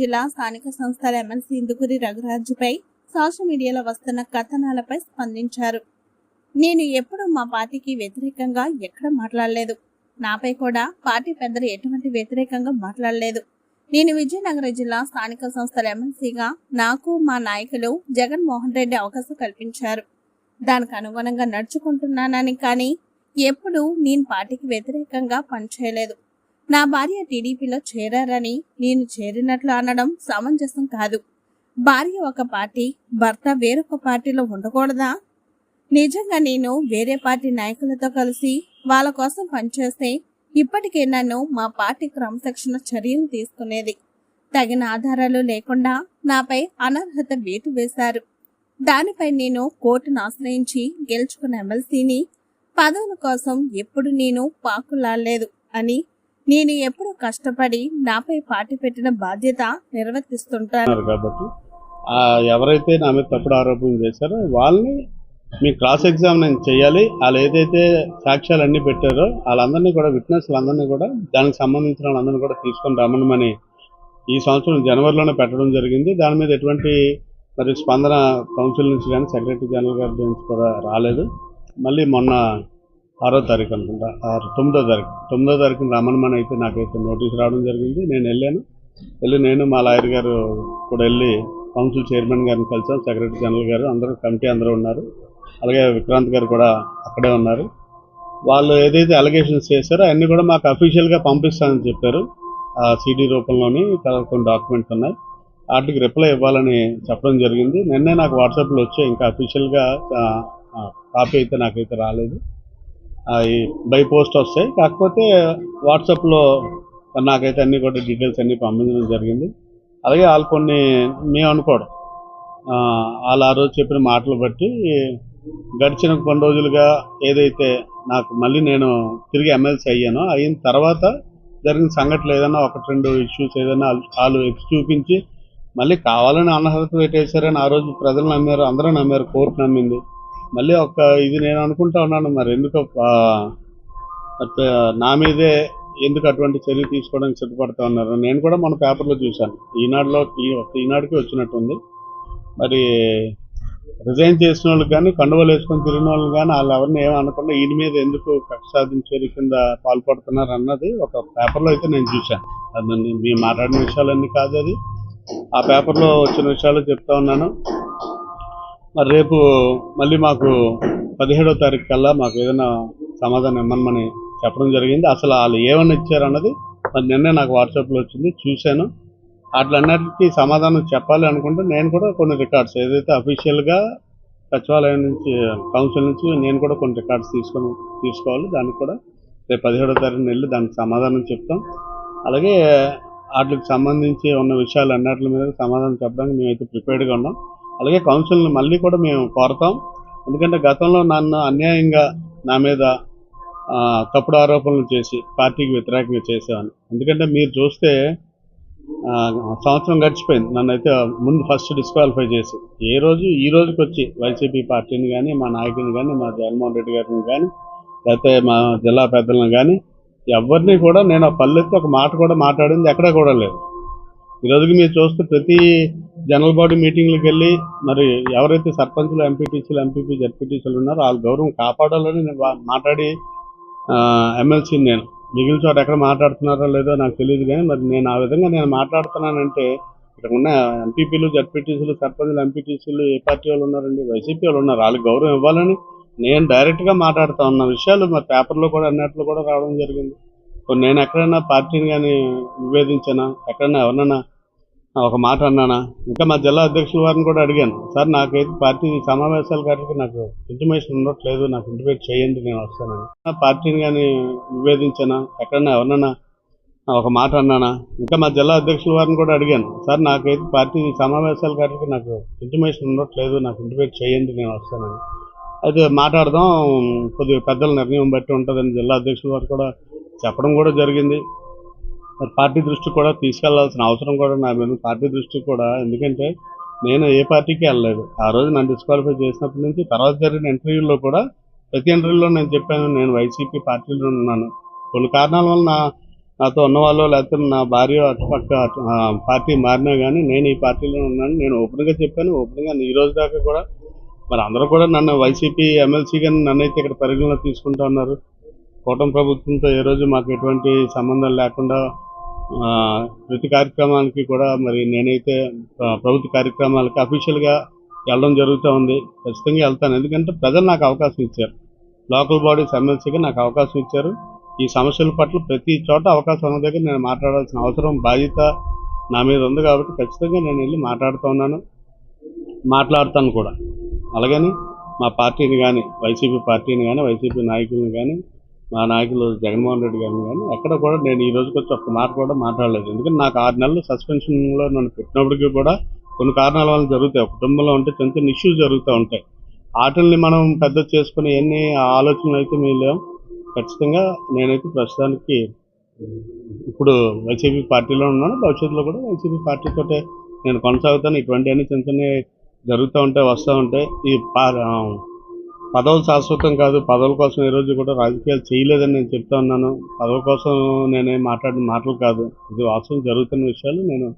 జిల్లా స్థానిక సంస్థల ఎమ్మెల్సీ ఇందుకూరి రఘురాజుపై సోషల్ మీడియాలో వస్తున్న కథనాలపై స్పందించారు. నేను ఎప్పుడూ మా పార్టీకి వ్యతిరేకంగా ఎక్కడ మాట్లాడలేదు. నాపై కూడా పార్టీ పెద్దలు ఎటువంటి వ్యతిరేకంగా మాట్లాడలేదు. నేను విజయనగరం జిల్లా స్థానిక సంస్థల ఎమ్మెల్సీగా నాకు మా నాయకులు జగన్మోహన్ రెడ్డి అవకాశం కల్పించారు. దానికి అనుగుణంగా నడుచుకుంటున్నానని కానీ ఎప్పుడూ నేను పార్టీకి వ్యతిరేకంగా పనిచేయలేదు. నా భార్య టీడీపీలో చేరారని నేను చేరినట్లు అనడం సమంజసం కాదు. భార్య ఒక పార్టీ భర్త వేరొక పార్టీలో ఉండకూడదా? నిజంగా నేను వేరే పార్టీ నాయకులతో కలిసి వాళ్ళ కోసం పనిచేస్తే ఇప్పటికే నన్ను మా పార్టీ క్రమశిక్షణ చర్యలు తీసుకునేది. తగిన ఆధారాలు లేకుండా నాపై అనర్హత వేటు వేశారు. దానిపై నేను కోర్టును ఆశ్రయించి గెలుచుకున్న ఎమ్మెల్సీని పదవుల కోసం ఎప్పుడు నేను పాకులాడలేదు అని నేను ఎప్పుడు కష్టపడి నాపై పార్టీ పెట్టిన బాధ్యత నిర్వర్తిస్తుంటాను. కాబట్టి ఎవరైతే నా మీద తప్పుడు ఆరోపణలు చేశారో వాళ్ళని మీ క్రాస్ నేను చేయాలి. వాళ్ళు ఏదైతే సాక్ష్యాలు అన్ని పెట్టారో వాళ్ళందరినీ కూడా విట్నెస్లందరినీ కూడా దానికి సంబంధించిన వాళ్ళందరినీ కూడా తీసుకొని రమ్మనమని ఈ సంవత్సరం జనవరిలోనే పెట్టడం జరిగింది. దాని మీద ఎటువంటి మరి స్పందన కౌన్సిల్ నుంచి కానీ సెక్రటరీ జనరల్ గారి నుంచి కూడా రాలేదు. మళ్ళీ మొన్న ఆరో తారీఖు అనుకుంటా. ఆరు తొమ్మిదో తారీఖు. తొమ్మిదో తారీఖున రమ్మనమని అయితే నాకైతే నోటీస్ రావడం జరిగింది. నేను వెళ్ళాను. వెళ్ళి నేను మా లాయర్ గారు కూడా వెళ్ళి కౌన్సిల్ చైర్మన్ గారిని కలిసాం. సెక్రటరీ జనరల్ గారు అందరూ కమిటీ అందరూ ఉన్నారు. అలాగే విక్రాంత్ గారు కూడా అక్కడే ఉన్నారు. వాళ్ళు ఏదైతే అలిగేషన్స్ చేశారో అన్నీ కూడా మాకు అఫీషియల్గా పంపిస్తానని చెప్పారు. ఆ సీడీ రూపంలోని కొన్ని డాక్యుమెంట్స్ ఉన్నాయి. వాటికి రిప్లై ఇవ్వాలని చెప్పడం జరిగింది. నిన్నే నాకు వాట్సాప్లో వచ్చాయి. ఇంకా అఫీషియల్గా కాపీ అయితే నాకైతే రాలేదు. బై పోస్ట్ వస్తాయి. కాకపోతే వాట్సాప్లో నాకైతే అన్ని కూడా డీటెయిల్స్ అన్నీ పంపించడం జరిగింది. అలాగే వాళ్ళు కొన్ని మేము అనుకోవడం. వాళ్ళు ఆ రోజు చెప్పిన మాటలు బట్టి గడిచిన కొన్ని రోజులుగా ఏదైతే నాకు మళ్ళీ నేను తిరిగి ఎమ్మెల్సీ అయ్యానో అయిన తర్వాత జరిగిన సంఘటనలు ఏదైనా ఒకటి రెండు ఇష్యూస్ ఏదైనా వాళ్ళు- ఎక్కి చూపించి మళ్ళీ కావాలని అనర్హత పెట్టేశారని ఆ రోజు ప్రజలు నమ్మారు అందరూ నమ్మారు కోర్టు నమ్మింది. మళ్ళీ ఒక ఇది నేను అనుకుంటా ఉన్నాను మరి ఎందుకు నా మీదే ఎందుకు అటువంటి చర్య తీసుకోవడానికి సిద్ధపడతా ఉన్నారు? నేను కూడా మన పేపర్లో చూశాను. ఈనాడులో ఈనాడుకి వచ్చినట్టుంది. మరి రిజైన్ చేసిన వాళ్ళకి కానీ కండువలు వేసుకొని తిరిగిన వాళ్ళు కానీ వాళ్ళు ఎవరిని ఏమనకుండా ఈయన మీద ఎందుకు కక్ష సాధించేది కింద పాల్పడుతున్నారు అన్నది ఒక పేపర్లో అయితే నేను చూశాను. అది మేము మాట్లాడిన విషయాలన్నీ కాదు అది. ఆ పేపర్లో వచ్చిన విషయాలు చెప్తా ఉన్నాను. మరి రేపు మళ్ళీ మాకు పదిహేడో తారీఖు కల్లా మాకు ఏదైనా సమాధానం ఇమ్మనమని చెప్పడం జరిగింది. అసలు వాళ్ళు ఏమని ఇచ్చారన్నది మరి నిన్నే నాకు వాట్సాప్లో వచ్చింది చూశాను. వాటిలన్నిటికీ సమాధానం చెప్పాలి అనుకుంటే నేను కూడా కొన్ని రికార్డ్స్ ఏదైతే అఫీషియల్గా సచివాలయం నుంచి కౌన్సిల్ నుంచి నేను కూడా కొన్ని రికార్డ్స్ తీసుకొని తీసుకోవాలి. దానికి కూడా రేపు పదిహేడో తారీఖున వెళ్ళి దానికి సమాధానం చెప్తాం. అలాగే వాటికి సంబంధించి ఉన్న విషయాలు అన్నిటి మీద సమాధానం చెప్పడానికి మేమైతే ప్రిపేర్డ్గా ఉన్నాం. అలాగే కౌన్సిల్ని మళ్ళీ కూడా మేము కోరతాం. ఎందుకంటే గతంలో నన్ను అన్యాయంగా నా మీద తప్పుడు ఆరోపణలు చేసి పార్టీకి వ్యతిరేకంగా చేసేవాడిని ఎందుకంటే మీరు చూస్తే సంవత్సరం గడిచిపోయింది. నన్ను అయితే ముందు ఫస్ట్ డిస్క్వాలిఫై చేసి ఏ రోజు ఈ రోజుకి వచ్చి వైసీపీ పార్టీని కానీ మా నాయకుని కానీ మా జగన్మోహన్ రెడ్డి గారిని కానీ లేకపోతే మా జిల్లా పెద్దలను కానీ ఎవరిని కూడా నేను ఆ పల్లెత్తి ఒక మాట కూడా మాట్లాడింది ఎక్కడా కూడా లేదు. ఈ రోజుకి మీరు చూస్తే ప్రతి జనరల్ బాడీ మీటింగ్లకు వెళ్ళి మరి ఎవరైతే సర్పంచులు ఎంపీటీసీలు ఎంపీపీ జడ్పీటీసీలు ఉన్నారో వాళ్ళ గౌరవం కాపాడాలని నేను మాట్లాడి ఎమ్మెల్సీ నేను మిగిలిన చోట ఎక్కడ మాట్లాడుతున్నారో లేదో నాకు తెలియదు కానీ మరి నేను ఆ విధంగా నేను మాట్లాడుతున్నానంటే ఇక్కడ ఉన్న ఎంపీపీలు జడ్పీటీసీలు సర్పంచులు ఎంపీటీసీలు ఏ పార్టీ వాళ్ళు ఉన్నారండి? వైసీపీ వాళ్ళు ఉన్నారు. వాళ్ళకి గౌరవం ఇవ్వాలని నేను డైరెక్ట్గా మాట్లాడుతా ఉన్న విషయాలు మరి పేపర్లో కూడా అన్నట్లు కూడా రావడం జరిగింది. నేను ఎక్కడైనా పార్టీని కానీ విభేదించానా? ఎక్కడైనా ఎవరైనా ఒక మాట అన్నానా? ఇంకా మా జిల్లా అధ్యక్షుల వారిని కూడా అడిగాను. సార్ నాకైతే పార్టీ సమావేశాల కాడికి నాకు ఇంటిమేషన్ ఉండట్లేదు. నాకు ఇంటిమేట్ చేయండి నేను వస్తానని. పార్టీని కానీ నివేదించానా ఎక్కడైనా ఎవరన్నా ఒక మాట అన్నానా? ఇంకా మా జిల్లా అధ్యక్షుల వారిని కూడా అడిగాను. సార్ నాకైతే పార్టీ సమావేశాల కాడికి నాకు ఇంటిమేషన్ ఉండట్లేదు. నాకు ఇంటిమేట్ చేయండి నేను వస్తానని. అయితే మాట్లాడదాం. కొద్దిగా పెద్దల నిర్ణయం బట్టి ఉంటుందని జిల్లా అధ్యక్షుల వారు కూడా చెప్పడం కూడా జరిగింది. మరి పార్టీ దృష్టికి కూడా తీసుకెళ్ళాల్సిన అవసరం కూడా నా మీద పార్టీ దృష్టికి కూడా ఎందుకంటే నేను ఏ పార్టీకి వెళ్ళలేదు. ఆ రోజు నన్ను డిస్క్వాలిఫై చేసినప్పటి నుంచి తర్వాత జరిగిన ఇంటర్వ్యూలో కూడా ప్రతి ఇంటర్వ్యూలో నేను చెప్పాను నేను వైసీపీ పార్టీలో ఉన్నాను. కొన్ని కారణాల వల్ల నా నాతో ఉన్నవాళ్ళు లేకపోతే నా భార్య అటుపక్క పార్టీ మారినా కానీ నేను ఈ పార్టీలో ఉన్నాను నేను ఓపెన్గా చెప్పాను. ఓపెన్గా ఈ రోజు దాకా కూడా మరి అందరూ కూడా నన్ను వైసీపీ ఎమ్మెల్సీగా కానీ నన్ను అయితే ఇక్కడ పరిగణలో తీసుకుంటా ఉన్నారు. కూటమి ప్రభుత్వంతో ఏ రోజు మాకు ఎటువంటి సంబంధం లేకుండా ప్రతి కార్యక్రమానికి కూడా మరి నేనైతే ప్రభుత్వ కార్యక్రమాలకి అఫీషియల్గా వెళ్ళడం జరుగుతూ ఉంది. ఖచ్చితంగా వెళ్తాను. ఎందుకంటే ప్రజలు నాకు అవకాశం ఇచ్చారు. లోకల్ బాడీస్ ఎమ్మెల్సీగా నాకు అవకాశం ఇచ్చారు. ఈ సమస్యల పట్ల ప్రతి చోట అవకాశం ఉన్న దగ్గర నేను మాట్లాడాల్సిన అవసరం బాధ్యత నా మీద ఉంది కాబట్టి ఖచ్చితంగా నేను వెళ్ళి మాట్లాడుతూ ఉన్నాను. మాట్లాడతాను కూడా. అలాగని మా పార్టీని కానీ వైసీపీ పార్టీని కానీ వైసీపీ నాయకులను కానీ మా నాయకులు జగన్మోహన్ రెడ్డి గారిని కానీ ఎక్కడ కూడా నేను ఈ రోజుకి వచ్చి ఒక్క మాట కూడా మాట్లాడలేదు. ఎందుకంటే నాకు ఆరు నెలలు సస్పెన్షన్లో నన్ను పెట్టినప్పటికీ కూడా కొన్ని కారణాల వల్ల జరుగుతాయి. కుటుంబంలో ఉంటే చిన్న చిన్న ఇష్యూస్ జరుగుతూ ఉంటాయి. వాటిల్ని మనం పెద్ద చేసుకుని ఎన్ని ఆలోచనలు అయితే మేము లేవు. ఖచ్చితంగా నేనైతే ప్రస్తుతానికి ఇప్పుడు వైసీపీ పార్టీలో ఉన్నాను. భవిష్యత్తులో కూడా వైసీపీ పార్టీతో నేను కొనసాగుతాను. ఇటువంటి అన్ని చిన్న చిన్న జరుగుతూ ఉంటాయి వస్తూ ఉంటాయి. ఈ పదవులు శాశ్వతం కాదు. పదవుల కోసం ఈ రోజు కూడా రాజకీయాలు చేయలేదని నేను చెప్తా ఉన్నాను. పదవుల కోసం నేనే మాట్లాడిన మాటలు కాదు. ఇది వాస్తవం. జరుగుతున్న విషయాలు నేను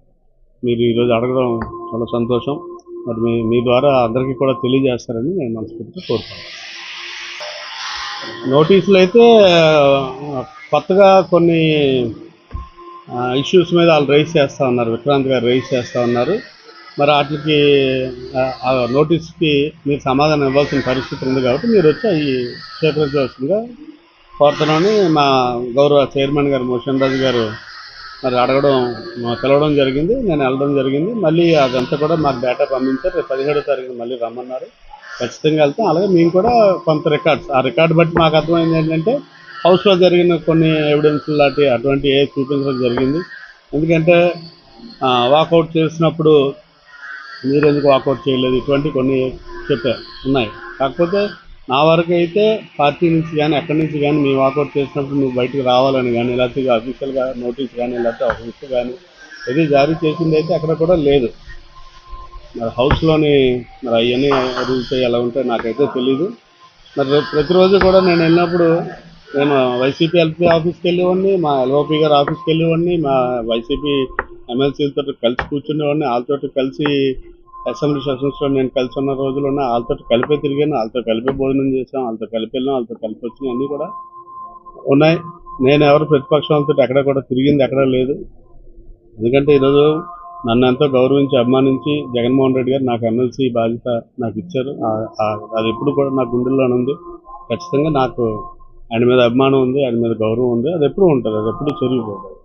మీరు ఈరోజు అడగడం చాలా సంతోషం. మరి మీ మీ ద్వారా అందరికీ కూడా తెలియజేస్తారని నేను మనస్ఫూర్తిగా కోరుతాను నోటీసులు అయితే కొత్తగా కొన్ని ఇష్యూస్ మీద వాళ్ళు రైస్ చేస్తూ ఉన్నారు. విక్రాంత్ గారు రైస్ చేస్తూ ఉన్నారు. మరి వాటికి నోటీస్కి మీరు సమాధానం ఇవ్వాల్సిన పరిస్థితి ఉంది కాబట్టి మీరు వచ్చి అవి స్వీకరించవలసిందిగా కోరుతున్నామని మా గౌరవ చైర్మన్ గారు మోషన్ రాజు గారు మరి అడగడం పిలవడం జరిగింది నేను వెళ్ళడం జరిగింది. మళ్ళీ అదంతా కూడా మాకు డేటా పంపించారు. రేపు పదిహేడో తారీఖున మళ్ళీ రమ్మన్నారు. ఖచ్చితంగా వెళ్తాం. అలాగే మేము కూడా కొంత రికార్డ్స్ ఆ రికార్డు బట్టి మాకు అర్థమైంది ఏంటంటే హౌస్లో జరిగిన కొన్ని ఎవిడెన్స్ లాంటి అటువంటి ఏ చూపించడం జరిగింది. ఎందుకంటే వాకౌట్ చేసినప్పుడు మీరు ఎందుకు వాకౌట్ చేయలేదు? ఇటువంటి కొన్ని చెప్పారు ఉన్నాయి. కాకపోతే నా వరకు అయితే పార్టీ నుంచి కానీ ఎక్కడి నుంచి కానీ మీ వాకౌట్ చేసినప్పుడు నువ్వు బయటకు రావాలని కానీ లేకపోతే అఫీషియల్గా నోటీస్ కానీ లేకపోతే ఒక విషయం కానీ ఏది జారీ చేసింది అయితే అక్కడ కూడా లేదు. మరి హౌస్లోని మరి అవన్నీ రూల్స్ ఎలా ఉంటాయి నాకైతే తెలీదు. మరి ప్రతిరోజు కూడా నేను వెళ్ళినప్పుడు నేను వైసీపీ ఎల్పీ ఆఫీస్కి వెళ్ళేవాడిని మా ఎల్ఓపి గారు ఆఫీస్కి వెళ్ళేవాడిని మా వైసీపీ ఎమ్మెల్సీలతో కలిసి కూర్చునేవాడిని వాళ్ళతో కలిసి అసెంబ్లీ సెషన్స్లో నేను కలిసి ఉన్న రోజులు ఉన్న వాళ్ళతో కలిపే తిరిగాను వాళ్ళతో కలిపే భోజనం చేసాం వాళ్ళతో కలిపి వెళ్ళాం వాళ్ళతో కలిపి వచ్చినాయి అన్నీ కూడా ఉన్నాయి. నేను ఎవరు ప్రతిపక్షం వాళ్ళతో ఎక్కడ కూడా తిరిగింది ఎక్కడ లేదు. ఎందుకంటే ఈరోజు నన్ను ఎంతో గౌరవించి అభిమానించి జగన్మోహన్ రెడ్డి గారు నాకు ఎమ్మెల్సీ బాధ్యత నాకు ఇచ్చారు. అది ఎప్పుడు కూడా నా గుండెల్లోనే ఉంది. ఖచ్చితంగా నాకు ఆయన మీద అభిమానం ఉంది ఆయన మీద గౌరవం ఉంది. అది ఎప్పుడు ఉంటుంది అది ఎప్పుడు చెరిగిపోతుంది